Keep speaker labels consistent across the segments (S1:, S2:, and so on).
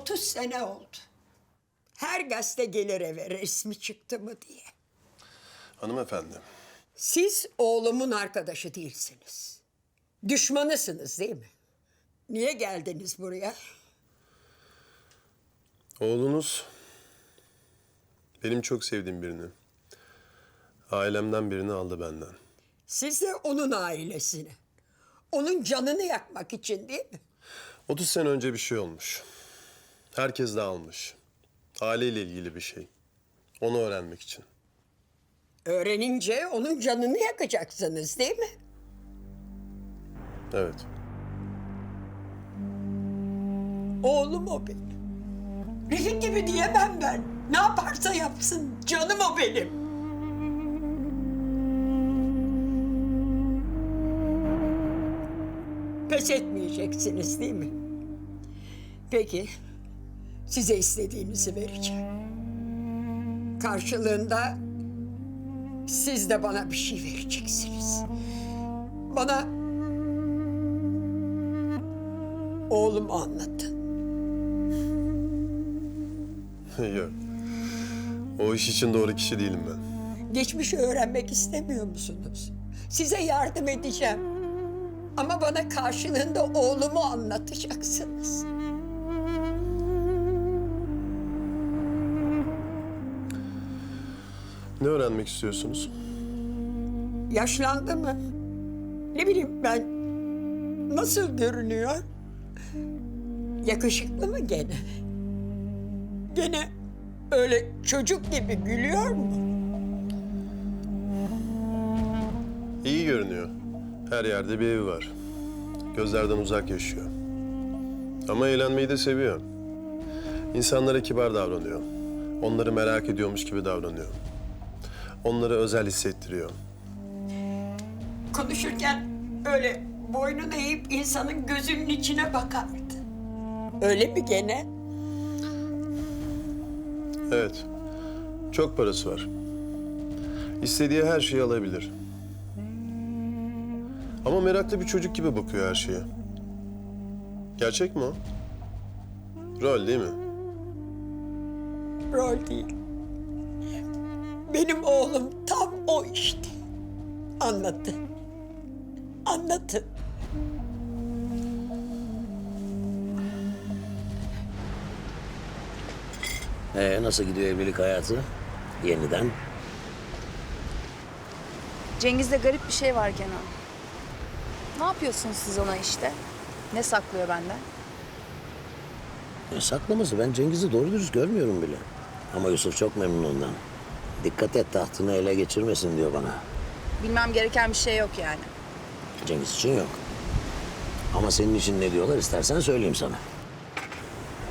S1: 30 sene oldu. Her gazete gelir eve resmi çıktı mı diye.
S2: Hanımefendi.
S1: Siz oğlumun arkadaşı değilsiniz. Düşmanısınız değil mi? Niye geldiniz buraya?
S2: Oğlunuz benim çok sevdiğim birini. Ailemden birini aldı benden.
S1: Siz de onun ailesini. Onun canını yakmak için değil mi?
S2: 30 sene önce bir şey olmuş. Herkes de almış. Aileyle ilgili bir şey. Onu öğrenmek için.
S1: Öğrenince onun canını yakacaksınız değil mi?
S2: Evet.
S1: Oğlum o benim. Refik gibi diyemem ben. Ne yaparsa yapsın. Canım o benim. Pes etmeyeceksiniz değil mi? Peki. Size istediğinizi vereceğim. Karşılığında siz de bana bir şey vereceksiniz. Bana oğlumu anlatın.
S2: Yok. O iş için doğru kişi değilim ben.
S1: Geçmişi öğrenmek istemiyor musunuz? Size yardım edeceğim. Ama bana karşılığında oğlumu anlatacaksınız.
S2: Ne öğrenmek istiyorsunuz?
S1: Yaşlandı mı? Ne bileyim ben nasıl görünüyor? Yakışıklı mı gene? Gene öyle çocuk gibi gülüyor mu?
S2: İyi görünüyor. Her yerde bir evi var. Gözlerden uzak yaşıyor. Ama eğlenmeyi de seviyor. İnsanlara kibar davranıyor. Onları merak ediyormuş gibi davranıyor. Onları özel hissettiriyor.
S1: konuşurken öyle boynunu eğip insanın gözünün içine bakardı. Öyle mi gene?
S2: Evet. Çok parası var. İstediği her şeyi alabilir. Ama meraklı bir çocuk gibi bakıyor her şeye. Gerçek mi o? Rol değil mi?
S1: Rol değil. Benim oğlum tam o işte. Anlatın. Anlatın.
S3: Ee, nasıl gidiyor evlilik hayatı? Yeniden.
S4: Cengiz'de garip bir şey var Kenan. Ne yapıyorsunuz siz ona işte? Ne saklıyor benden?
S3: Ne saklaması? Ben Cengiz'i doğru dürüst görmüyorum bile. Ama Yusuf çok memnun ondan. Dikkat et tahtını ele geçirmesin diyor bana.
S4: Bilmem gereken bir şey yok yani.
S3: Cengiz için yok. Ama senin için ne diyorlar istersen söyleyeyim sana.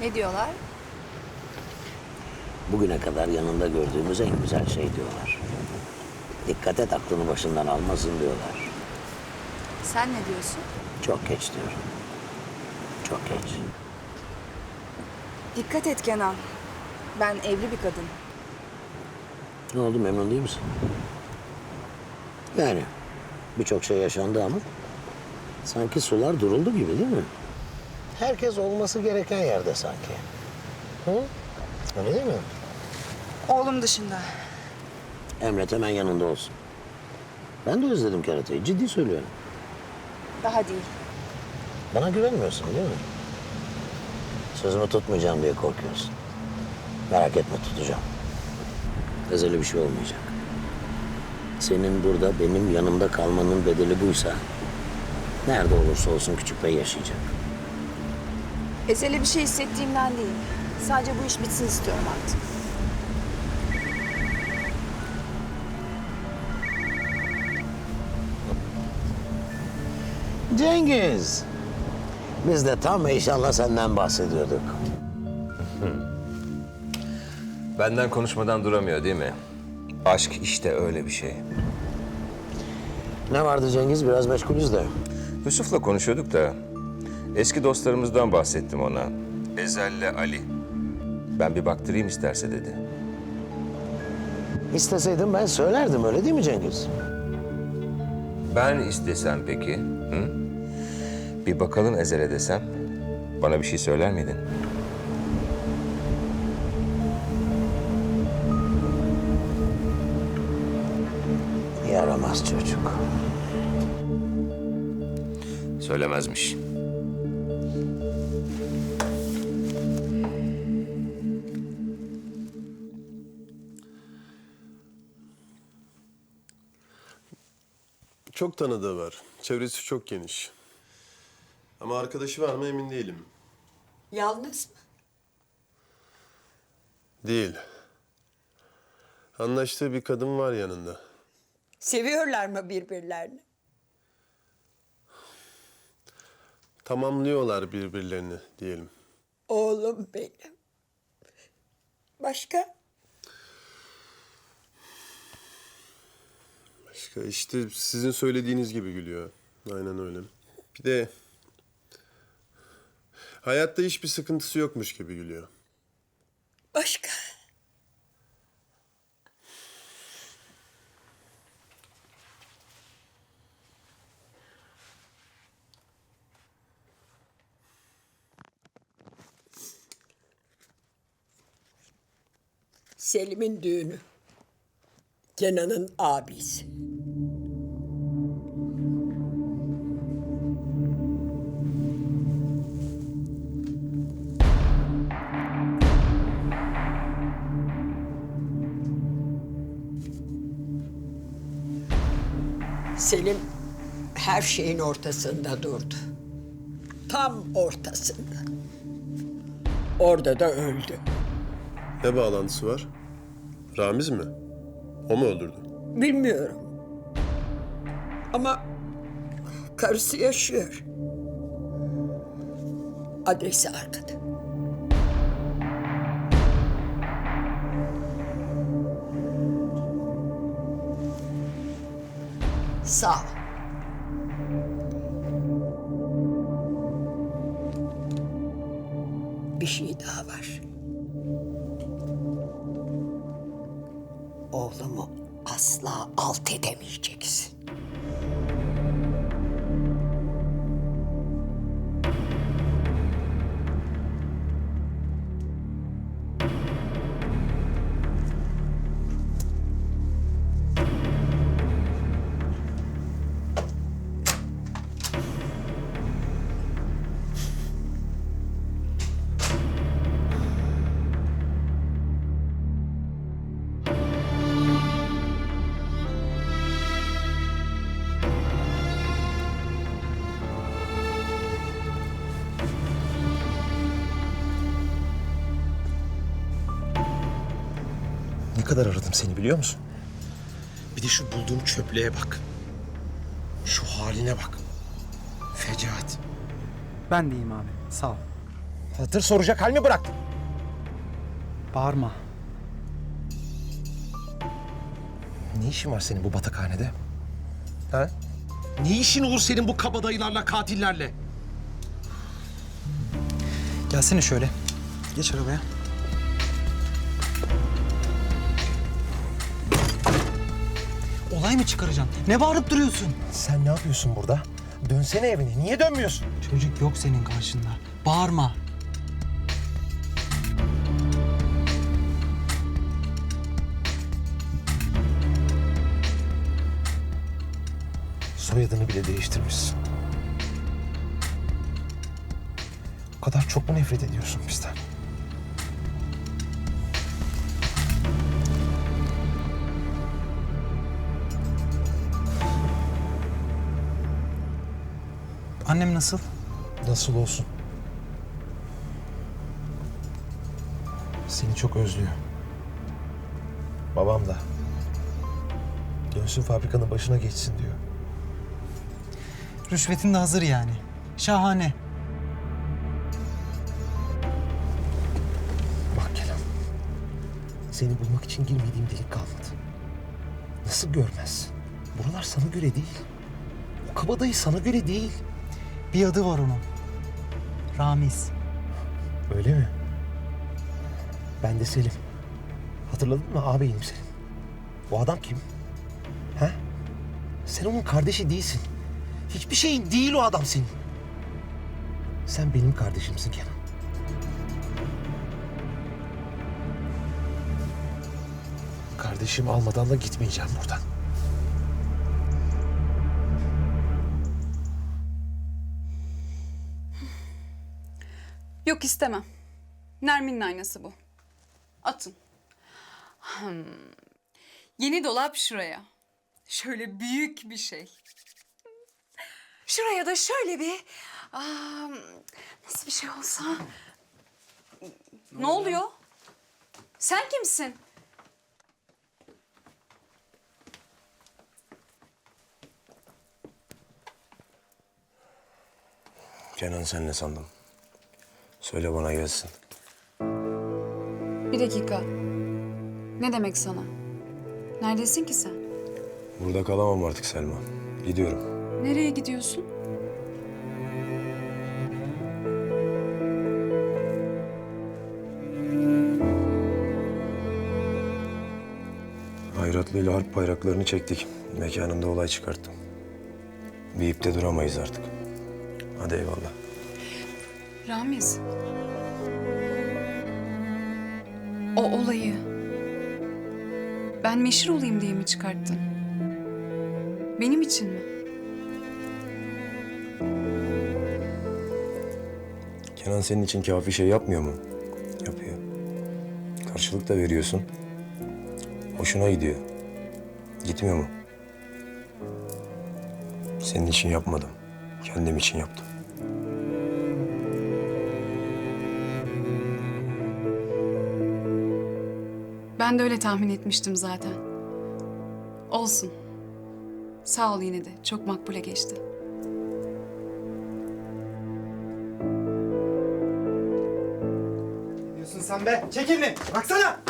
S4: Ne diyorlar?
S3: Bugüne kadar yanında gördüğümüz en güzel şey diyorlar. Dikkat et aklını başından almasın diyorlar.
S4: Sen ne diyorsun?
S3: Çok geç diyorum. Çok geç.
S4: Dikkat et Kenan. Ben evli bir kadın.
S3: Ne oldu memnun değil misin? Yani birçok şey yaşandı ama sanki sular duruldu gibi değil mi? Herkes olması gereken yerde sanki. Hı? Öyle değil mi?
S4: Oğlum dışında.
S3: Emret hemen yanında olsun. Ben de özledim karateyi. Ciddi söylüyorum.
S4: Daha değil.
S3: Bana güvenmiyorsun değil mi? Sözümü tutmayacağım diye korkuyorsun. Merak etme tutacağım. Ezeli bir şey olmayacak. Senin burada benim yanımda kalmanın bedeli buysa... ...nerede olursa olsun küçük bey yaşayacak.
S4: Ezeli bir şey hissettiğimden değil. Sadece bu iş bitsin istiyorum artık.
S3: Cengiz! Biz de tam inşallah senden bahsediyorduk.
S5: Benden konuşmadan duramıyor değil mi? Aşk işte öyle bir şey.
S3: Ne vardı Cengiz? Biraz meşgulüz de.
S5: Yusuf'la konuşuyorduk da eski dostlarımızdan bahsettim ona. Ezel'le Ali. Ben bir baktırayım isterse dedi.
S3: İsteseydim ben söylerdim öyle değil mi Cengiz?
S5: Ben istesem peki? Hı? Bir bakalım Ezel'e desem. Bana bir şey söyler miydin?
S3: Yaramaz çocuk.
S5: Söylemezmiş.
S2: Çok tanıdığı var. Çevresi çok geniş. Ama arkadaşı var mı emin değilim.
S1: Yalnız mı?
S2: Değil. Anlaştığı bir kadın var yanında.
S1: Seviyorlar mı birbirlerini?
S2: Tamamlıyorlar birbirlerini diyelim.
S1: Oğlum benim. Başka?
S2: Başka işte sizin söylediğiniz gibi gülüyor. Aynen öyle. Bir de hayatta hiçbir sıkıntısı yokmuş gibi gülüyor.
S1: Başka? Selim'in düğünü. Kenan'ın abisi. Selim her şeyin ortasında durdu. Tam ortasında. Orada da öldü.
S2: Ne bağlantısı var? Ramiz mi? O mu öldürdü?
S1: Bilmiyorum. Ama karısı yaşıyor. Adresi arkada. Sağ ol. Bir şey daha var. Oğlumu asla alt edemeyeceksin.
S6: Kadar aradım seni biliyor musun? Bir de şu bulduğum çöplüğe bak. Şu haline bak. Fecaat.
S7: Ben de iyiyim abi. Sağ ol.
S6: Hatır soracak hal mi bıraktın?
S7: Bağırma.
S6: Ne işin var senin bu batakhanede? Ha? Ne işin olur senin bu kabadayılarla, katillerle?
S7: Gelsene şöyle. Geç arabaya. Olay mı çıkaracaksın? Ne bağırıp duruyorsun?
S6: Sen ne yapıyorsun burada? Dönsene evine. Niye dönmüyorsun?
S7: Çocuk yok senin karşında. Bağırma.
S6: Soyadını bile değiştirmişsin. O kadar çok mu nefret ediyorsun bizden?
S7: Annem nasıl?
S6: Nasıl olsun? Seni çok özlüyor. Babam da. Dönsün fabrikanın başına geçsin diyor.
S7: Rüşvetin de hazır yani. Şahane.
S6: Bak Kenan. Seni bulmak için girmediğim delik kalmadı. Nasıl görmezsin? Buralar sana göre değil. O kabadayı sana göre değil.
S7: Bir adı var onun. Ramiz.
S6: Öyle mi? Ben de Selim. Hatırladın mı ağabeyim senin? Bu adam kim? Ha? Sen onun kardeşi değilsin. Hiçbir şeyin değil o adam senin. Sen benim kardeşimsin Kenan. Kardeşim almadan da gitmeyeceğim buradan.
S8: Yok istemem. Nermin'in aynası bu. Atın. Hmm. Yeni dolap şuraya. Şöyle büyük bir şey. Şuraya da şöyle bir... Aa, nasıl bir şey olsa... Ne, oluyor? Sen kimsin?
S9: Kenan sen ne sandın? Söyle bana gelsin.
S8: Bir dakika. Ne demek sana? Neredesin ki sen?
S9: Burada kalamam artık Selma. Gidiyorum.
S8: Nereye gidiyorsun?
S9: Hayratlı ile harp bayraklarını çektik. Mekanında olay çıkarttım. Bir ipte duramayız artık. Hadi eyvallah.
S8: Ramiz. O olayı ben meşhur olayım diye mi çıkarttın? Benim için mi?
S9: Kenan senin için kafi şey yapmıyor mu? Yapıyor. Karşılık da veriyorsun. Hoşuna gidiyor. Gitmiyor mu? Senin için yapmadım. Kendim için yaptım.
S8: Ben de öyle tahmin etmiştim zaten. Olsun. Sağ ol yine de. Çok makbule geçti.
S7: Diyorsun sen be. Çek elini. Baksana.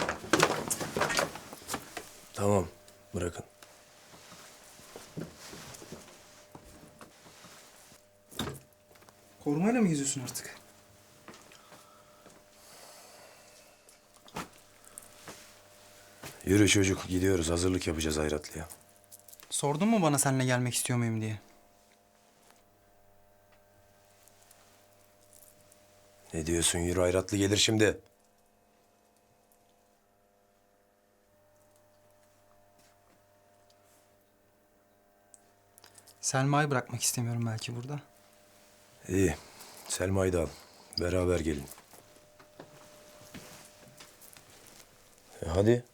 S9: Tamam. Bırakın.
S7: Korumayla mı geziyorsun artık?
S9: Yürü çocuk. Gidiyoruz. Hazırlık yapacağız Hayratlı'ya.
S7: Sordun mu bana seninle gelmek istiyor muyum diye?
S9: Ne diyorsun? Yürü Hayratlı gelir şimdi.
S7: Selma'yı bırakmak istemiyorum belki burada.
S9: İyi. Selma'yı da al. Beraber gelin. E hadi.